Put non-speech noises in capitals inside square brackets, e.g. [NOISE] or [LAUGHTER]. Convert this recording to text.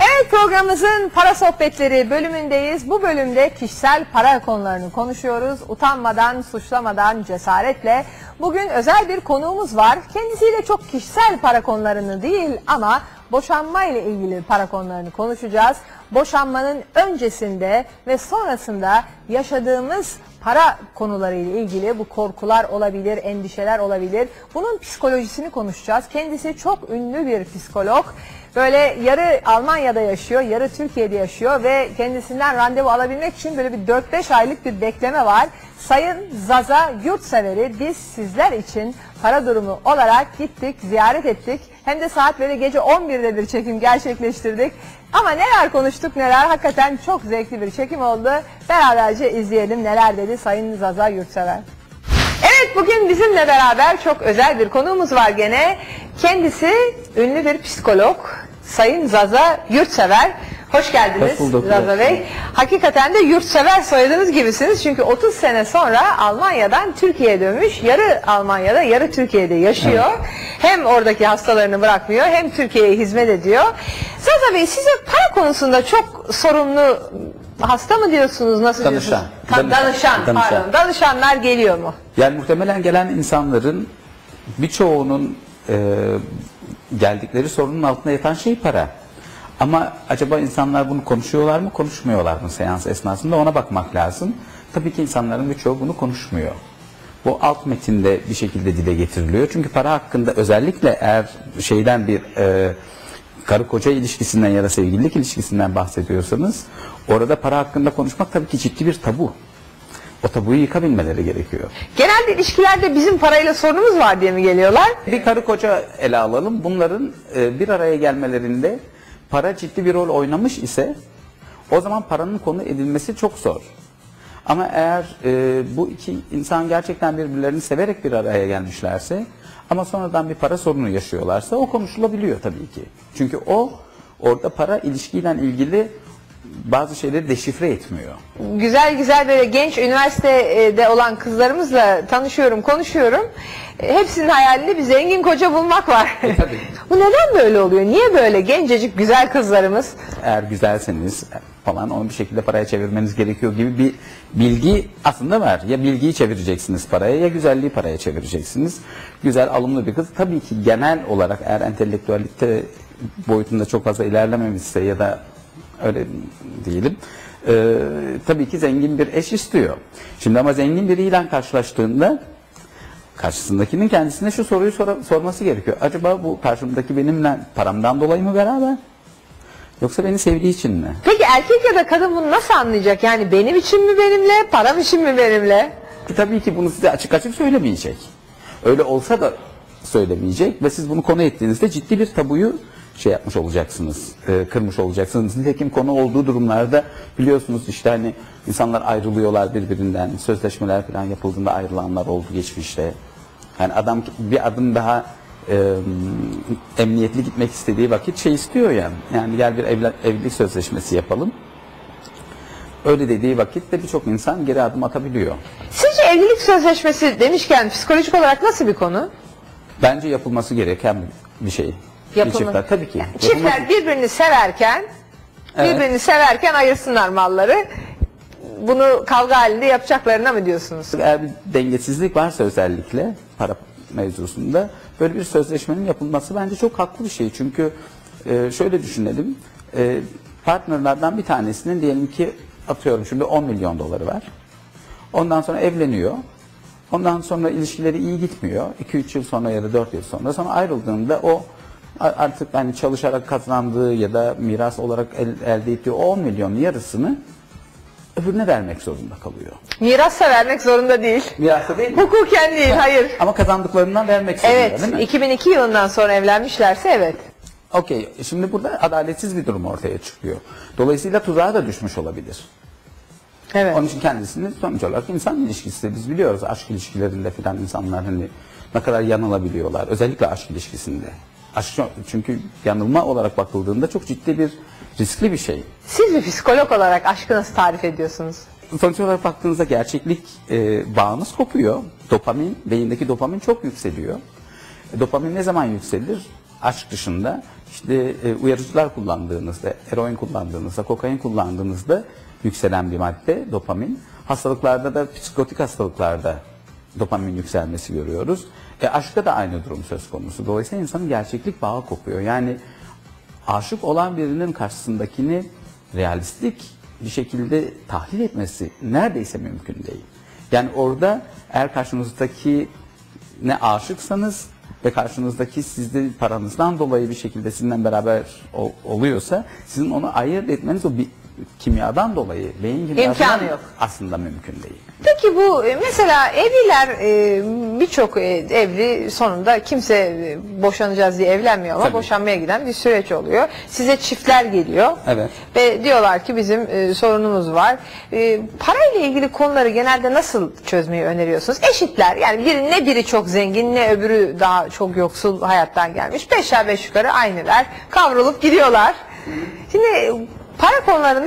Evet programımızın para sohbetleri bölümündeyiz. Bu bölümde kişisel para konularını konuşuyoruz. Utanmadan, suçlamadan, cesaretle. Bugün özel bir konuğumuz var. Kendisiyle çok kişisel para konularını değil ama boşanma ile ilgili para konularını konuşacağız. Boşanmanın öncesinde ve sonrasında yaşadığımız para konuları ile ilgili bu korkular olabilir, endişeler olabilir. Bunun psikolojisini konuşacağız. Kendisi çok ünlü bir psikolog. Böyle yarı Almanya'da yaşıyor, yarı Türkiye'de yaşıyor ve kendisinden randevu alabilmek için böyle bir 4-5 aylık bir bekleme var. Sayın Zaza Yurtsever'i biz sizler için para durumu olarak gittik, ziyaret ettik. Hem de saat böyle gece 11'de bir çekim gerçekleştirdik. Ama neler konuştuk neler hakikaten çok zevkli bir çekim oldu. Beraberce izleyelim neler dedi Sayın Zaza Yurtsever. Evet bugün bizimle beraber çok özel bir konuğumuz var gene. Kendisi ünlü bir psikolog Sayın Zaza Yurtsever. Hoş geldiniz. Zaza Bey. Hakikaten de yurtsever soyadınız gibisiniz. Çünkü 30 sene sonra Almanya'dan Türkiye'ye dönmüş. Yarı Almanya'da yarı Türkiye'de yaşıyor. Hem oradaki hastalarını bırakmıyor hem Türkiye'ye hizmet ediyor. Zaza Bey size para konusunda çok sorumlu hasta mı diyorsunuz? Nasıl Danışan. diyorsunuz? Danışan. danışan, Danışan. pardon. Danışanlar geliyor mu? Yani muhtemelen gelen insanların birçoğunun e, geldikleri sorunun altında yatan şey para. Ama acaba insanlar bunu konuşuyorlar mı, konuşmuyorlar mı seans esnasında ona bakmak lazım. Tabii ki insanların birçoğu bunu konuşmuyor. Bu alt metinde bir şekilde dile getiriliyor. Çünkü para hakkında özellikle eğer şeyden bir e, karı koca ilişkisinden ya da sevgililik ilişkisinden bahsediyorsanız orada para hakkında konuşmak tabii ki ciddi bir tabu. O tabuyu yıkabilmeleri gerekiyor. Genelde ilişkilerde bizim parayla sorunumuz var diye mi geliyorlar? Bir karı koca ele alalım. Bunların e, bir araya gelmelerinde para ciddi bir rol oynamış ise o zaman paranın konu edilmesi çok zor. Ama eğer e, bu iki insan gerçekten birbirlerini severek bir araya gelmişlerse ama sonradan bir para sorunu yaşıyorlarsa o konuşulabiliyor tabii ki. Çünkü o orada para ilişkiyle ilgili bazı şeyleri deşifre etmiyor. Güzel güzel böyle genç üniversitede olan kızlarımızla tanışıyorum, konuşuyorum. E, Hepsinin hayalinde bir zengin koca bulmak var. tabii. [LAUGHS] Bu neden böyle oluyor? Niye böyle gencecik güzel kızlarımız? eğer güzelseniz falan onu bir şekilde paraya çevirmeniz gerekiyor gibi bir bilgi aslında var. Ya bilgiyi çevireceksiniz paraya ya güzelliği paraya çevireceksiniz. Güzel alımlı bir kız tabii ki genel olarak eğer entelektüellikte boyutunda çok fazla ilerlememişse ya da öyle diyelim e, tabii ki zengin bir eş istiyor. Şimdi ama zengin biriyle karşılaştığında karşısındakinin kendisine şu soruyu sora- sorması gerekiyor. Acaba bu karşımdaki benimle paramdan dolayı mı beraber? Yoksa beni sevdiği için mi? Peki erkek ya da kadın bunu nasıl anlayacak? Yani benim için mi benimle, param için mi benimle? E, Tabii ki bunu size açık açık söylemeyecek. Öyle olsa da söylemeyecek ve siz bunu konu ettiğinizde ciddi bir tabuyu şey yapmış olacaksınız, e, kırmış olacaksınız. Nitekim konu olduğu durumlarda biliyorsunuz işte hani insanlar ayrılıyorlar birbirinden, sözleşmeler falan yapıldığında ayrılanlar oldu geçmişte. Yani adam bir adım daha e, emniyetli gitmek istediği vakit şey istiyor yani. Yani gel bir evla- evlilik sözleşmesi yapalım. Öyle dediği vakitte birçok insan geri adım atabiliyor. Sizce evlilik sözleşmesi demişken psikolojik olarak nasıl bir konu? Bence yapılması gereken bir şey. Bir Yapılma- çiftler tabii ki. Yani çiftler birbirini severken, Evet. birbirini severken ayırsınlar malları. Bunu kavga halinde yapacaklarına mı diyorsunuz? Eğer bir dengesizlik varsa özellikle para mevzusunda böyle bir sözleşmenin yapılması bence çok haklı bir şey. Çünkü e, şöyle düşünelim. E, partnerlerden bir tanesinin diyelim ki atıyorum şimdi 10 milyon doları var. Ondan sonra evleniyor. Ondan sonra ilişkileri iyi gitmiyor. 2-3 yıl sonra ya da 4 yıl sonra. Sonra ayrıldığında o artık hani çalışarak kazandığı ya da miras olarak el- elde ettiği o 10 milyonun yarısını öbürüne vermek zorunda kalıyor. Mirassa vermek zorunda değil. Mirasta değil mi? Hukuken değil, hayır. Ama kazandıklarından vermek zorunda Evet, değil mi? 2002 yılından sonra evlenmişlerse evet. Okey. Şimdi burada adaletsiz bir durum ortaya çıkıyor. Dolayısıyla tuzağa da düşmüş olabilir. Evet. Onun için kendisini sonuç olarak insan ilişkisi biz biliyoruz aşk ilişkilerinde filan insanlar hani ne kadar yanılabiliyorlar. Özellikle aşk ilişkisinde. Aşk çünkü yanılma olarak bakıldığında çok ciddi bir riskli bir şey. Siz bir psikolog olarak aşkı nasıl tarif ediyorsunuz? sonuç olarak baktığınızda gerçeklik e, bağınız kopuyor. Dopamin, beyindeki dopamin çok yükseliyor. E, dopamin ne zaman yükselir? Aşk dışında işte e, uyarıcılar kullandığınızda, eroin kullandığınızda, kokain kullandığınızda yükselen bir madde dopamin. Hastalıklarda da psikotik hastalıklarda dopamin yükselmesi görüyoruz. E, aşkta da aynı durum söz konusu. Dolayısıyla insanın gerçeklik bağı kopuyor. Yani aşık olan birinin karşısındakini realistik bir şekilde tahlil etmesi neredeyse mümkün değil. Yani orada eğer karşınızdaki ne aşıksanız ve karşınızdaki sizde paranızdan dolayı bir şekilde sizinle beraber ol- oluyorsa sizin onu ayırt etmeniz o bir kimyadan dolayı, beyin kimyasından yok. aslında mümkün değil. Peki bu e, mesela evliler e, birçok e, evli sonunda kimse boşanacağız diye evlenmiyor ama Tabii. boşanmaya giden bir süreç oluyor. Size çiftler geliyor. Evet. Ve diyorlar ki bizim sorunumuz var. Parayla ilgili konuları genelde nasıl çözmeyi öneriyorsunuz? Eşitler yani biri, ne biri çok zengin ne öbürü daha çok yoksul hayattan gelmiş. Beşer beş yukarı aynılar kavrulup gidiyorlar. Şimdi para konularında